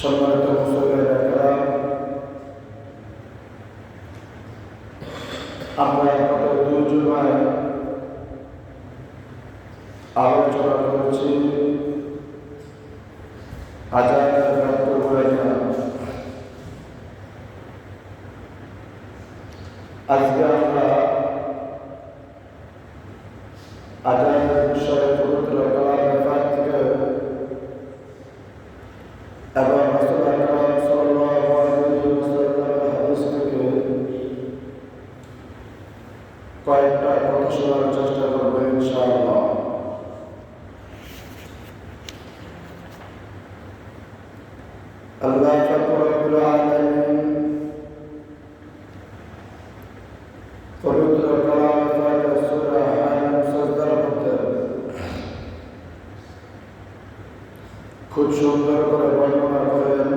সম্মানিত মুসলিমেরা আমরা গত দুই আলোচনা করেছি। আজানের ব্যাপ্ত ভূমিকা আজকে আমরা আজানের বিষয়ে পবিত্র কালামের পাঠ থেকে এবং রাসূল আকরাম সাল্লাল্লাহু আলাইহি ওয়াসাল্লামের হাদিস থেকে কয়েকটা কথা শোনার চেষ্টা করব ইনশাআল্লাহ আল্লাহ রব্বুল আলামিন পবিত্র কালামে পাক সূরা আন সাজদার মধ্যে খুব সুন্দর করে বর্ণনা করেন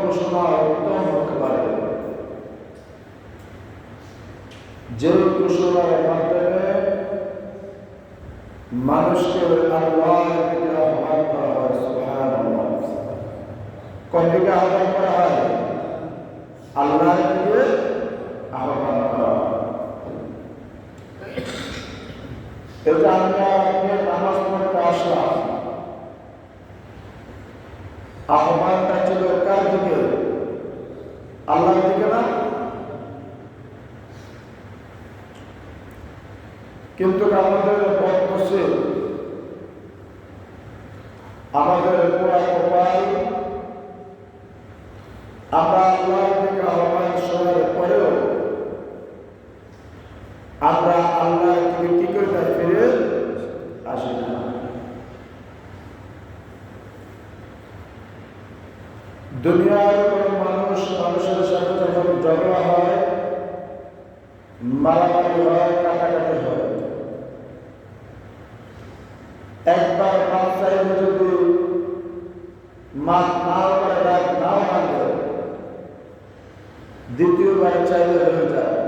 কম উত্তম হতে পারে। যে ঘোষণার মাধ্যমে মানুষকে আল্লাহর দিকে আহ্বান করা হয়, সুবহানাল্লাহ। কোন দিকে আহ্বান করা হয়? আল্লাহর দিকে আহ্বান করা হয়। এটা আমরা আপনি নামাজ পড়তে আসলাম আহ্বানটা ছিল কার দিকে আল্লাহর দিকে না। কিন্তু আমাদের আমাদের পোড়া কপাল, আমরা পরেও আমরা কি করে ফিরে না। দুনিয়ার মারামারি হয় কাটাকাটি হয়। একবার চাইলে যদি মাছ নাও করে রাখ নাও মানবে দ্বিতীয়বার চাইলে হয়ে যায়।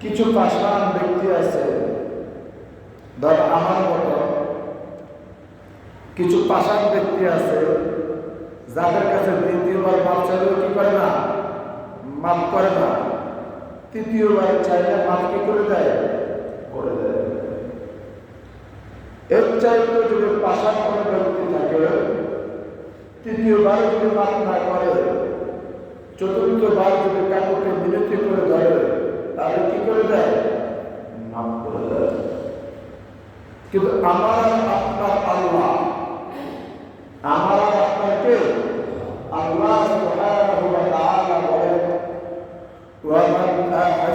কিছু পাশান ব্যক্তি আছে, ধর আমার মতো, কিছু পাশান ব্যক্তি আছে, যাদের কাছে দ্বিতীয়বার মাপ চাইলেও কি করে না? মাপ করে না। তৃতীয়বার চাইলে মাপ কি করে দেয়। করে দেয়। এর চাইতে যদি পাশান কোনো ব্যক্তি থাকে তৃতীয়বার যদি মাপ না করে চতুর্থবার যদি কাকুকে বিরতি করে ধরে, তাহলে কি করে দেয়? মাফ করে দেয়। কিন্তু আমার আপনার আল্লাহ, আমার আপনাকে আল্লাহ বলেন ومن أحسن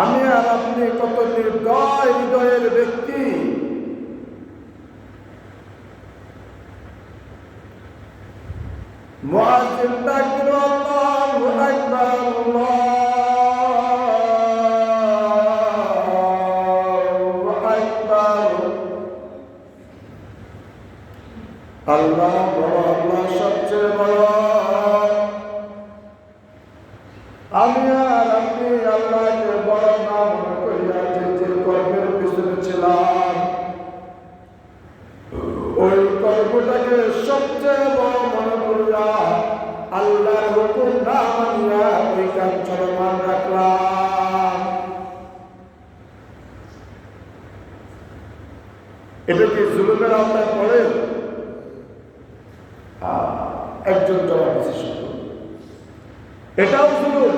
আমি আর আপনি কত নির্দয় হৃদয়ের ব্যক্তি। মুআজ্জিন জীবনটাকে সবচেয়ে বড় মনে করলা আল্লাহর হুকুম না মানিয়া ওই কাজ চলমান রাখলাম। এটা কি জুলুমের আওতায় পড়ে? একজন জমা বিশেষ এটাও জুলুম।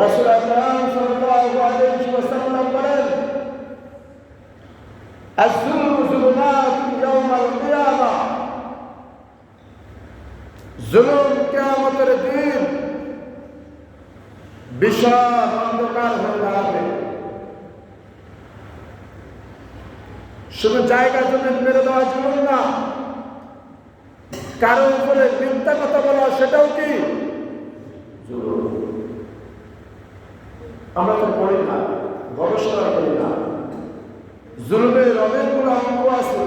রাসূল আকরাম সাল্লাল্লাহু আলাইহি বলেন জুলুম কিয়ামতের দিন বিশাল অন্ধকার হয়ে দাঁড়াবে। শুধু জায়গা জমি মেরে দেওয়া জুলুম না, কারও উপরে মিথ্যা কথা বলা সেটাও কি? আমরা তো পড়ি না, গবেষণা করি না। জুলুমের অনেকগুলো অঙ্ক আছে।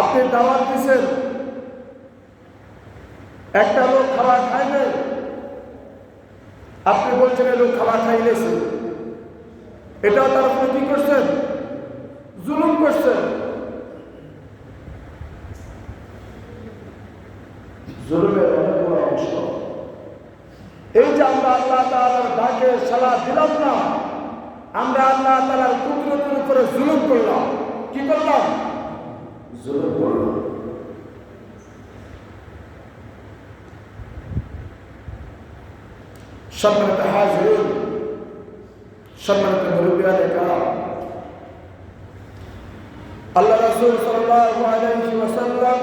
আপনি দাওয়াত দিচ্ছেন একটা লোক খাবার খায় আপনি বলছেন এই লোক খাবার খাইলেছে এটাও তার উপরে কি করছেন, জুলুম করছেন। জুলুমের অনেকগুলো অংশ। এই যে আমরা আল্লাহ তাআলার ডাকে সালা দিলাম না, আমরা আল্লাহ তাআলার কুদরতের উপরে জুলুম করলাম। কি করলাম? জুলুম করল সম্মানিত হাজরুল সম্মানিত মুরব্বিয়ান আল্লাহ রাসূল সাল্লাল্লাহু আলাইহি ওয়াসাল্লাম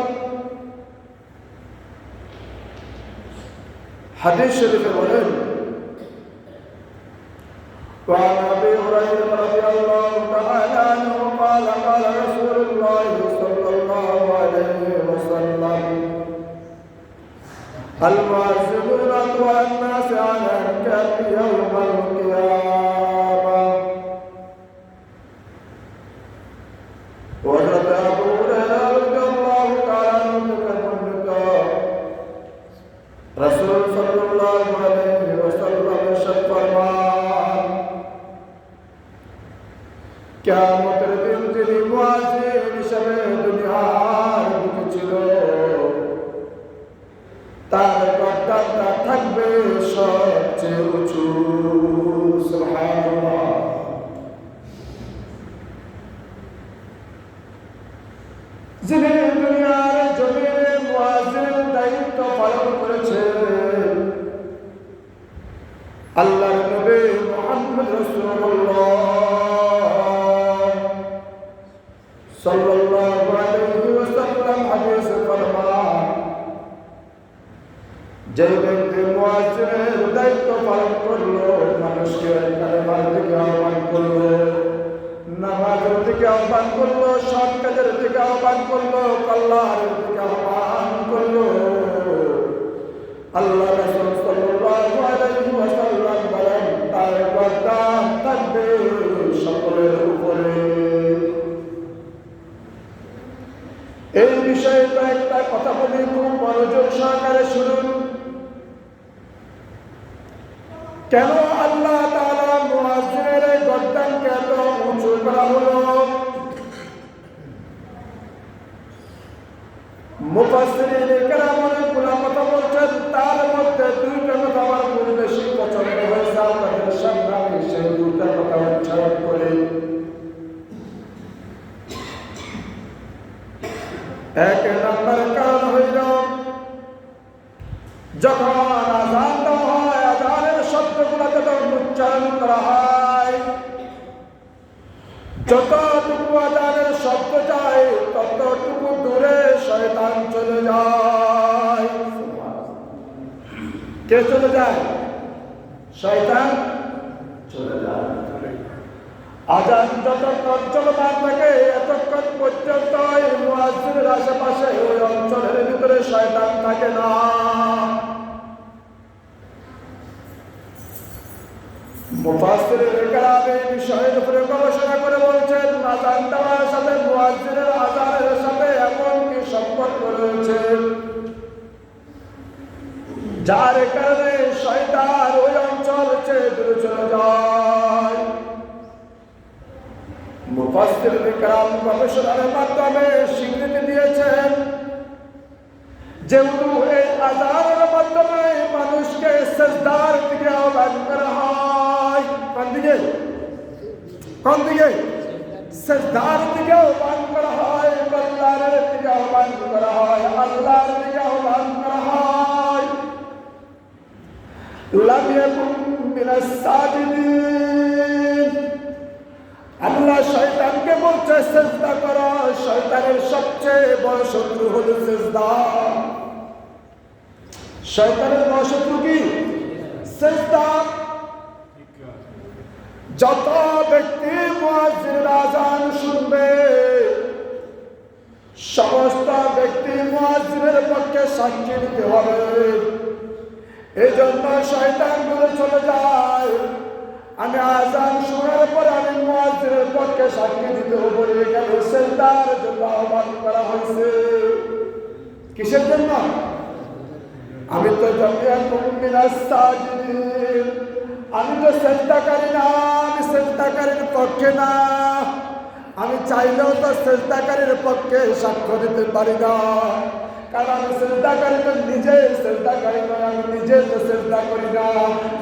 হাদিস শরীফে বলেন وعن أبي هريرة رضي الله تعالى عنه قال قال رسول الله صلى الله عليه وسلم المعذبون اطوى الناس على الكهف يوم القيامة. সাল্লাল্লাহু আলাইহি ওয়াসাল্লাম হাদিসে ফরমান যে ব্যক্তি দায়িত্ব পালন করল মানুষকে কালেমার দিকে আহ্বান করল নামাজের দিকে আহ্বান করল সৎ কাজের দিকে আহ্বান করল কল্যাণের দিকে আহ্বান করল আল্লাহ রাসূল সাল্লাল্লাহু আলাইহি ওয়াসাল্লাম তার সকলের উপরে এই বিষয়ে কয়েকটা কথা বলি খুব মনোযোগ সহকারে শুনুন। কেন আল্লাহ মুয়াজ্জিনের এই গদ্দানকে এত উঁচু করা হলো? অনেকগুলো কথা বলছেন, তার মধ্যে দুইটা কথা আমার খুব বেশি পছন্দ হয়েছে আপনাদের সামনে আমি সেই দুইটা কথা উচ্চারণ করি এক নম্বর কারণ হইল যখন আজান দেওয়া হয় আজানের শব্দগুলো যখন উচ্চ করা হয় যতটুকু আজানের শব্দ যায়, ততটুকু দূরে শয়তান চলে যায়। কে চলে যায়? শয়তান চলে যায়। আজান যতক্ষণ চলমান থাকে, এতক্ষণ পর্যন্ত এই আশেপাশে ওই অঞ্চলের ভিতরে শয়তান থাকে না। মুফাসসিরের এই বিষয়ের উপরে গবেষণা করে বলছেন, আজান দেওয়ার সাথে মুয়াজ্জিনের আজানের সাথে এমন কি সম্পর্ক রয়েছে? যার কারণে শয়তান ওই অঞ্চল ছেড়ে দূরে চলে যায়। মুফাসসির বিক্রম গবেষণার মাধ্যমে স্বীকৃতি দিয়েছেন যেহেতু এই আজানের মাধ্যমে মানুষকে সেজদার দিকে আহ্বান করা হয়। কোন দিকে কোন দিকে সেজদার দিকে আহ্বান করা হয় আল্লাহর দিকে আহ্বান করা হয়, আল্লাহর দিকে আহ্বান করা হয়। লাম ইয়াকুন মিনাস সাজিদিন। আল্লাহ শয়তানকে বলছে, চেষ্টা করো, শয়তানের সবচেয়ে বড় শত্রু হলো চেষ্টা। শয়তানের বড় শত্রু কি? চেষ্টা। যত ব্যক্তি আজান শুনবে, সমস্ত ব্যক্তি মুয়াজ্জিনের পক্ষে সাক্ষী দিতে হবে। এই জন্য শয়তান দূরে চলে যায়। আমি আজান শোনার পরে আমি মুয়াজ্জিনের পক্ষে সাক্ষী দিতে হবে। এখানে সেজদার জন্য আহ্বান করা হয়েছে। কিসের জন্য? আমি তো জমিয়া কুমিনাস সাজিদিন। আমি তো চেষ্টাকারী না, আমি চেষ্টাকারীর পক্ষে না। আমি চাইলেও তো চেষ্টাকারীর পক্ষে সাক্ষ্য দিতে পারি না। কারণ আমি চেষ্টাকারী তো নিজে চেষ্টাকারী নয়, আমি নিজে তো চেষ্টা করি না।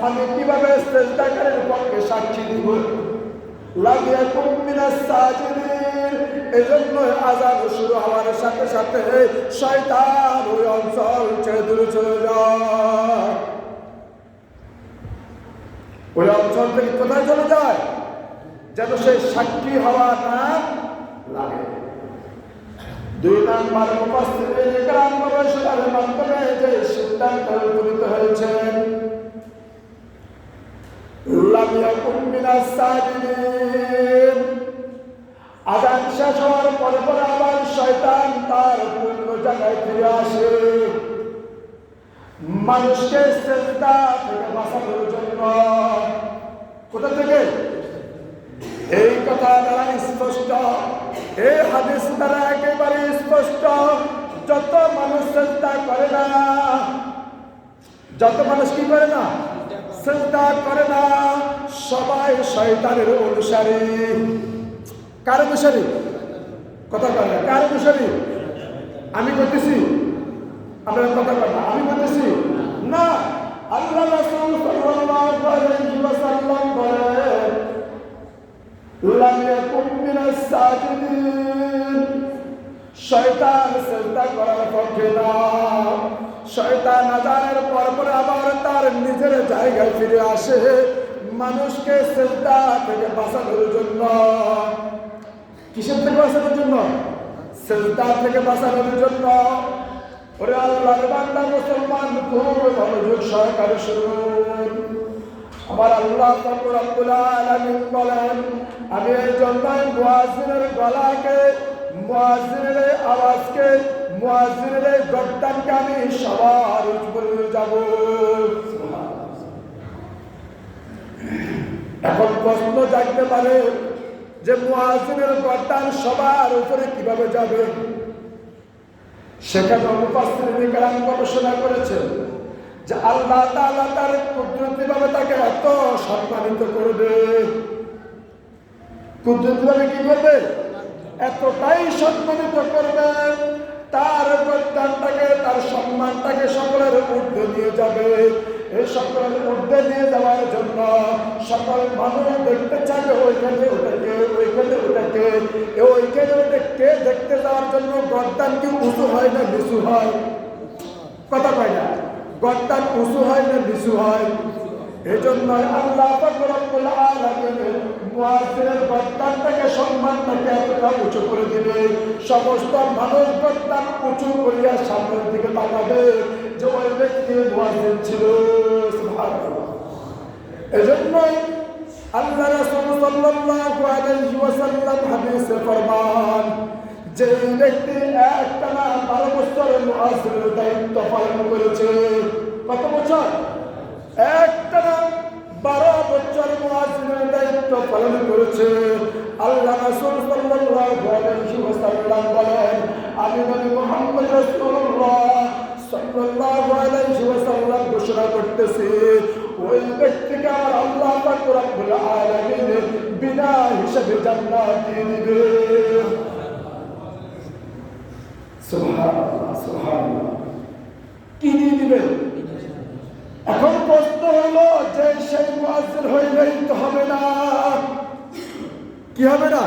আমি কীভাবে চেষ্টাকারীর পক্ষে সাক্ষী দিব? লাগিয়া কুমিনাস সাজিদিন, এজন্য আজান শুরু হওয়ার সাথে সাথে শয়তান ওই অঞ্চল ছেড়ে দূরে চলে যায়। ওই অঞ্চল থেকে কোথায় চলে যায়? যেন সেই সাক্ষী হওয়া না লাগে। দুই নাম্বার উপস্থিতির গ্রাম মাধ্যমে যে সিদ্ধান্ত উপনীত হয়েছেন। মানুষকে কোথা থেকে? এই কথা দ্বারা স্পষ্ট, এই হাদিস দ্বারা একেবারে স্পষ্ট, যত মানুষ চেষ্টা করে না, যত মানুষ কি করে না? চেষ্টা করে না, সবাই শয়তানের অনুসারী। কার অনুসারী? কথা বলে কার অনুসারী? আমি করতেছি আপনারা কথা বলেন আমি বলতেছি, না। আল্লাহ রাসূল সাল্লাল্লাহু আলাইহি ওয়াসাল্লাম বলেন, লাম ইয়াকুন মিনাস সাজিদিন করার পক্ষে না। শয়তান আজানের পর পরে আবার তার নিজের জায়গায় ফিরে আসে। মানুষকে সেজদা থেকে বাঁচানোর জন্য। কিসের থেকে বাঁচানোর জন্য? সেজদা থেকে বাঁচানোর জন্য। ওরে আল্লাহর মুসলমান খুব মনোযোগ আমার আল্লাহ রব্বুল আলামিন বলেন, আমি এই জন্যই মুয়াজ্জিনের গলাকে, মুয়াজ্জিনের আওয়াজকে, মুয়াজ্জিনের গর্দানকে আমি সবার উপরে যাব। এখন প্রশ্ন জাগতে পারে যে মুয়াজ্জিনের গর্দান সবার উপরে কীভাবে যাবে? সেখানে অনুপস্থিত কারণ গবেষণা করেছেন যে আল্লাহ তাআলা তার কুদরতিভাবে তাকে এত সম্মানিত করবে। কুদরতিভাবে কি করবে? এতটাই সম্মানিত করবে, তার প্রত্যানটাকে তার সম্মানটাকে সকলের ঊর্ধ্ব দিয়ে যাবে। এই সকলের ঊর্ধ্বে নিয়ে যাওয়ার জন্য সকল মানুষ দেখতে চাইবে, ওইখানে ওটাকে ওইখানে ওটাকে ওইখানে ওটা কে দেখতে যাওয়ার জন্য গদ্দান কি উঁচু হয় না নিচু হয়? কথা কয় না। গদ্দান উঁচু হয় না নিচু হয়? এই জন্য আল্লাহ মুয়াজ্জিনের গদ্দানটাকে, সম্মানটাকে এতটা উঁচু করে দিবে সমস্ত মানুষ গদ্দান উঁচু করিয়া সামনের দিকে তাকাবে। যে ওই ব্যক্তি মুয়াজ্জিন ছিল, সুবহানাল্লাহ। এজন্যই আল্লাহ রাসূল সাল্লাল্লাহু আলাইহি ওয়াসাল্লাম হাদিসে ফরমান যে ব্যক্তি একটানা বারো বছর মুআজ্জিনের দায়িত্ব পালন করেছে, কত বছর? একটানা বারো বছর মুআজ্জিনের দায়িত্ব পালন করেছে। আল্লাহ রাসূল সাল্লাল্লাহু আলাইহি ওয়াসাল্লাম বলেন, আমি নবী মুহাম্মদ রাসূলুল্লাহ ঘোষণা করতেছি, ওই ব্যক্তিকে আল্লাহ বিনা হিসাবে জান্নাত দিয়ে দিবে। সুবহানাল্লাহ সুবহানাল্লাহ। কি দিয়ে দিবে? এখন প্রশ্ন হলো, যে সেই মুয়াজ্জিন হইলেই তো হবে না। কি হবে না?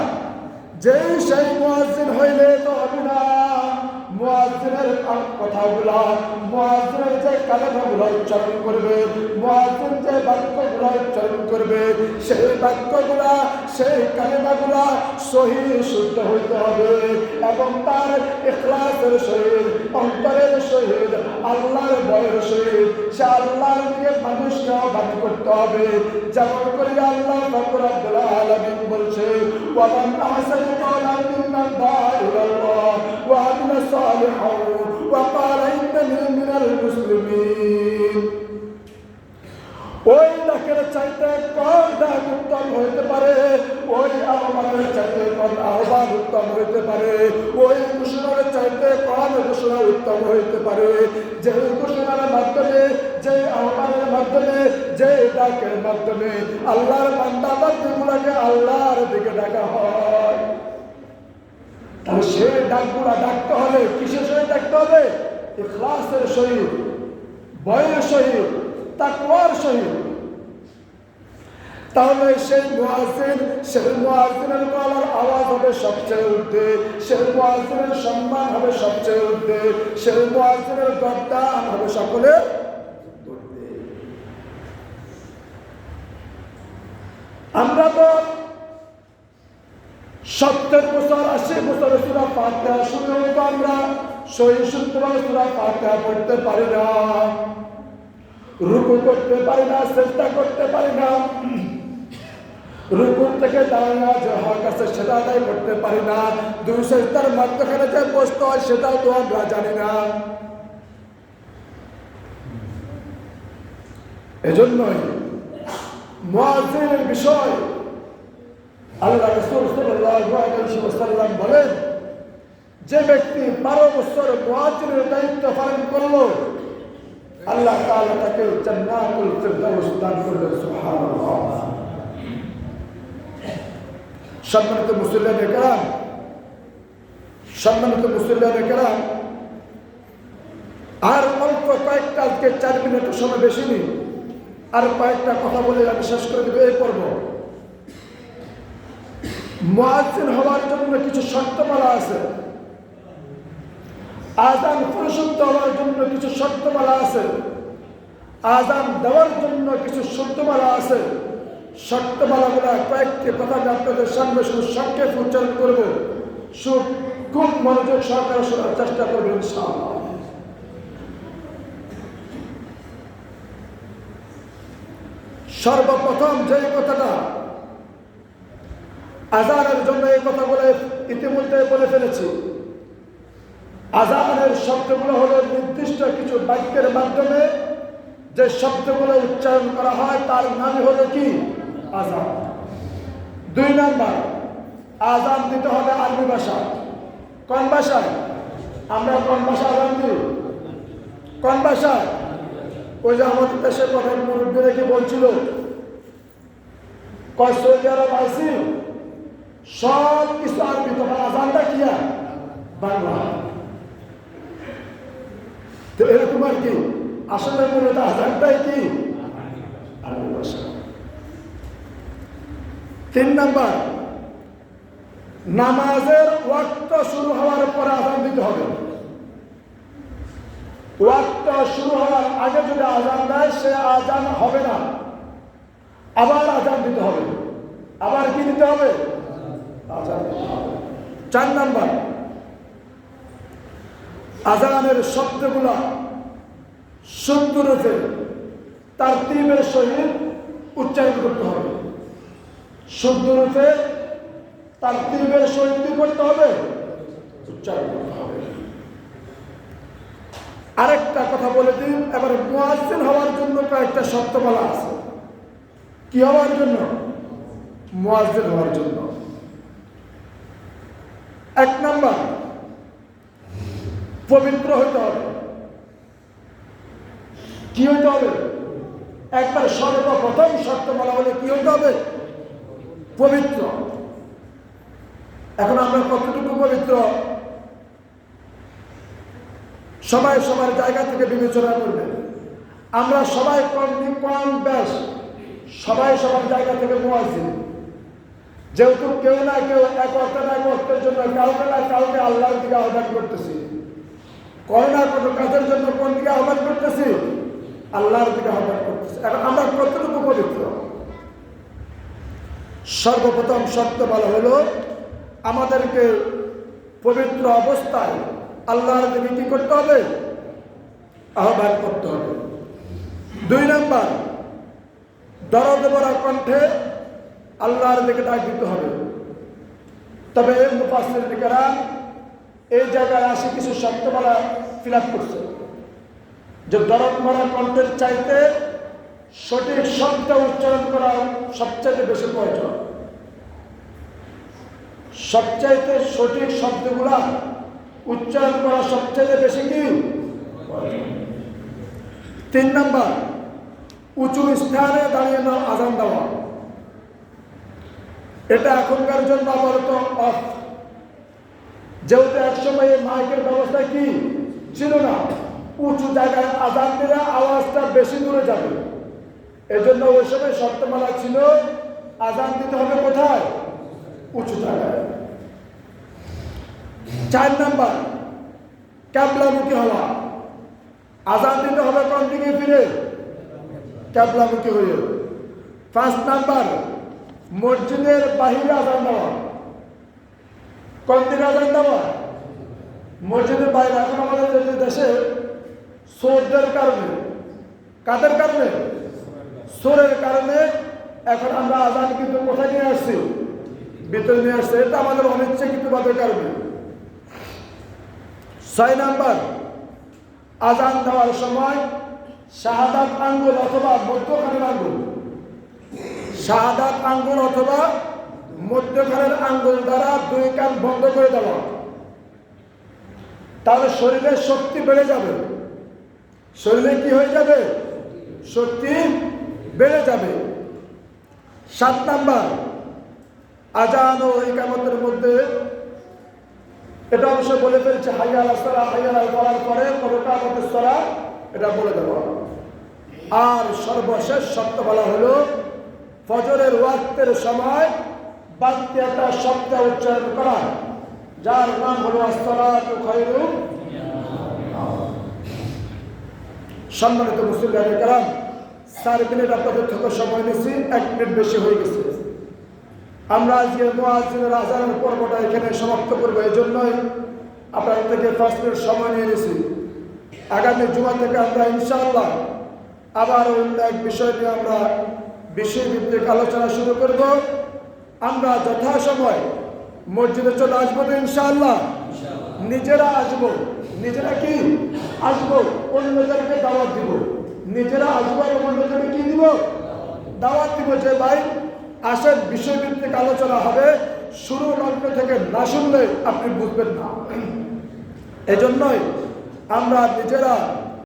যেই সেই মুয়াজ্জিন হইলে তো হবে না। মুয়াজিনের কথাগুলো মুয়াজিনের যে কালেমাগুলো উচ্চারণ করবে মুয়াজিন যে বাক্যগুলো উচ্চারণ করবে, সেই বাক্যগুলা, সেই কালেমাগুলা সহি, শুদ্ধ হইতে হবে এবং তার ইখলাসের শহীদ অন্তরের শহীদ আল্লাহর বয়ের শহীদ সে আল্লাহর দিয়ে মানুষকে আহ্বান করতে হবে। যেমন করে আল্লাহ ফকর আব্দুল্লাহ আলমিন বলছে ওয়ালাম আহসান কওলান মিন আল্লাহ صالحا وقال انني من المسلمين ওই ডাকের চাইতে কোন ডাক উত্তম হইতে পারে ওই আহ্বানের চাইতে কোন আহ্বান উত্তম হইতে পারে ওই ঘোষণার চাইতে কোন ঘোষণা উত্তম হইতে পারে যে ঘোষণার মাধ্যমে যে আহ্বানের মাধ্যমে যে ডাকের মাধ্যমে আল্লাহর বান্দা বান্দিগুলোকে আল্লাহর দিকে ডাকা হয় তাহলে সে ডাকগুলা ডাকতে হলে কিসের সহিত ডাকতে হবে? ইখলাসের সহিত বয়ের সহিত, তাকওয়ার সহিত। তাহলে সেই মুয়াজিন সেই মুয়াজিনের গলার আওয়াজ হবে সবচেয়ে উঠে সেই মুয়াজিনের সম্মান হবে সবচেয়ে উঠে সেই মুয়াজিনের গদ্দান হবে সকলে আমরা তো সত্তর বছর, আশি বছর সুরা ফাতিহা শুনেও তো আমরা। সহি শুদ্ধভাবে সুরা ফাতিহা পড়তে পারি না। রুকু করতে পারি না, চেষ্টা করতে পারি না। রুকুর থেকে দাঁড়ানো যে হক আছে সেটা আদায় করতে পারি না। দুই চেষ্টার মাধ্যমে যে বসতে হয়, সেটাও তো আমরা জানি না। এজন্যই মুয়াজ্জিনের বিষয় আল্লাহ রসুল ওয়াসাল্লাম বলেন, যে ব্যক্তি বারো বছর মুয়াজ্জিনের দায়িত্ব পালন করল, আল্লাহ তাআলা তাকে জান্নাতুল ফিরদাউস দান করবেন, সুবহানাল্লাহ। সম্মানিত মুসল্লান একরাম সম্মানিত মুসল্লান একরাম আর অল্প কয়েকটা, আজকে চার মিনিটের সময় বেশি নেই, আর কয়েকটা কথা বলে আমি শেষ করে দেবো, এই পর্ব। মুয়াজ্জিন হওয়ার জন্য কিছু শর্তমালা আছে। আজান পরিশুদ্ধ হওয়ার জন্য কিছু শর্তমালা আছে। আজান দেওয়ার জন্য কিছু শর্তমালা আছে। শর্তমালাগুলা কয়েকটি কথা আপনাদের সামনে শুধু সংক্ষেপ উচ্চারণ করব। সুখ, খুব মনোযোগ সহকারে শোনার চেষ্টা করবেন ইনশাআল্লাহ। সর্বপ্রথম যে কথাটা আজানের জন্য এই কথা বলে ইতিমধ্যে বলে ফেলেছি। আজানের শব্দগুলো হলো নির্দিষ্ট কিছু বাক্যের মাধ্যমে যে শব্দগুলো উচ্চারণ করা হয়, তার নামই হলো কি? আজান। দুই নাম্বার, আজান দিতে হবে আরবি ভাষা কোন ভাষায়? আমরা কোন ভাষা আজান দিই? কোন ভাষায়? ওই যে আমাদের দেশের প্রধান মুরব্বীরা বলছিল? কয় সৌদি আরব আইসি সব কিছু আরবি তোমার আজানটা কি? বাংলা। তো এরকম আর কি? আসলে মূলত আজানটাই কি? তিন নাম্বার, নামাজের ওয়াক্ত শুরু হওয়ার পরে আজান দিতে হবে। ওয়াক্ত শুরু হওয়ার আগে যদি আজান দেয়, সে আজান হবে না। আবার আজান দিতে হবে। আবার কি দিতে হবে? চার নাম্বার। আজানের শব্দগুলা সুন্দরতে তার তীব্রের সহিত উচ্চারণ করতে হবে। সুন্দরতে তার তীব্রের সহিত করতে হবে? উচ্চারণ করতে হবে। আরেকটা কথা বলে দিন, এবারে মুয়াজ্জিন হওয়ার জন্য কয়েকটা শর্ত বলা আছে। কি হওয়ার জন্য? মুয়াজ্জিন হওয়ার জন্য। এক নাম্বার, পবিত্র হইতে হবে। কি হইতে হবে? একবার সর্বপ্রথম শর্ত বলা হলে কি হইতে হবে? পবিত্র। এখন আমরা কতটুকু পবিত্র? সবাই সবার জায়গা থেকে বিবেচনা করবে। আমরা সবাই কম কম ব্যাস সবাই সবার জায়গা থেকে মোয়াজিন যেহেতু কেউ না কেউ এক অর্থ না এক অর্থের জন্য কাউকে না কাউকে আল্লাহর দিকে আহ্বান করতেছি। কোনো না কোনো কাজের জন্য কোন দিকে আহ্বান করতেছি? আল্লাহর দিকে আহ্বান করতেছি। এখন আমরা কতটুকু পবিত্র? সর্বপ্রথম শর্ত বলা হলো, আমাদেরকে পবিত্র অবস্থায় আল্লাহর দিকে কি করতে হবে? আহ্বান করতে হবে। দুই নম্বর, দরদ ভরা কণ্ঠে আল্লাহর দিকে ডাক দিতে হবে। তবে মুফাসির এই জায়গায় আসে কিছু শব্দমালা ফিল করছে। যে দরদ ভরা কণ্ঠের চাইতে সঠিক শব্দ উচ্চারণ করা সবচাইতে বেশি প্রয়োজন। সবচাইতে সঠিক শব্দগুলা উচ্চারণ করা সবচেয়ে বেশি কি? তিন নম্বর, উঁচু স্থানে দাঁড়িয়ে নাও আজান দেওয়া। এটা এখনকার জন্য আপাতত অফ যেহেতু একসময় এই মাইকের ব্যবস্থা কি? ছিল না। উঁচু জায়গায় আজান দিলে আওয়াজটা বেশি দূরে যাবে। এজন্য ওই সময় শর্তমালা ছিল, আজান দিতে হবে কোথায়? উঁচু জায়গায়। চার নাম্বার, ক্যাবলামুখী হওয়া। আজান দিতে হবে কোন দিকে ফিরে? ক্যাবলামুখী হয়ে। পাঁচ নাম্বার মসজিদের বাহিরে আজান দেওয়া। কোন দিকে আজান দেওয়া? মসজিদের বাইরে এখন আমাদের দেশে সোরদের কারণে। কাদের কারণে? সোরের কারণে। এখন আমরা আজান কিন্তু কোথায় নিয়ে আসছি? ভিতরে নিয়ে আসছে। এটা আমাদের অনিচ্ছাকৃতভাবে কারণে। ছয় নাম্বার, আজান দেওয়ার সময় শাহাদাত আঙ্গুল অথবা মধ্যখানের আঙ্গুল। শাহাদাত আঙ্গুল অথবা মধ্যখানের আঙ্গুল দ্বারা দুই কান বন্ধ করে দেওয়া। তাহলে শরীরের শক্তি বেড়ে যাবে। শরীরে কি হয়ে যাবে? শক্তি বেড়ে যাবে। সাত নাম্বার, আজান ও ইকামতের মধ্যে এটা অবশ্য বলে ফেলছে, হাইয়াল আসরা, হাইয়াল করার পরে পরকামতের সরা, এটা বলে দেওয়া। আর সর্বশেষ শব্দ বলা হলো ফজরের ওয়াক্তের সময় বাক্যটা শব্দ উচ্চারণ করা। যার নাম হলো আসসালাত সম্মানিত মুসলিম কারাম, চার মিনিট আপনাদের থেকে সময় নিয়েছি, এক মিনিট বেশি হয়ে গেছে। আমরা আজকে মোয়াজিনের আজানের পর্বটা এখানে সমাপ্ত করব, এই জন্যই আপনাদের থেকে পাঁচ মিনিট সময় নিয়ে নিয়েছি। আগামী জুমা থেকে আমরা ইনশাআল্লাহ আবার অন্য এক বিষয় নিয়ে আমরা বিষয়ভিত্তিক আলোচনা শুরু করব। আমরা যথাসময় মসজিদে চলে আসব তো ইনশাআল্লাহ। নিজেরা আসব। নিজেরা কি? আসব। অন্যদেরকে দাওয়াত দিব। নিজেরা আসব এবং অন্যদেরকে কি দিব? দাওয়াত দিব যে ভাই আসেন বিষয়ভিত্তিক আলোচনা হবে। শুরু লগ্ন থেকে না শুনলে আপনি বুঝবেন না। এজন্যই আমরা নিজেরা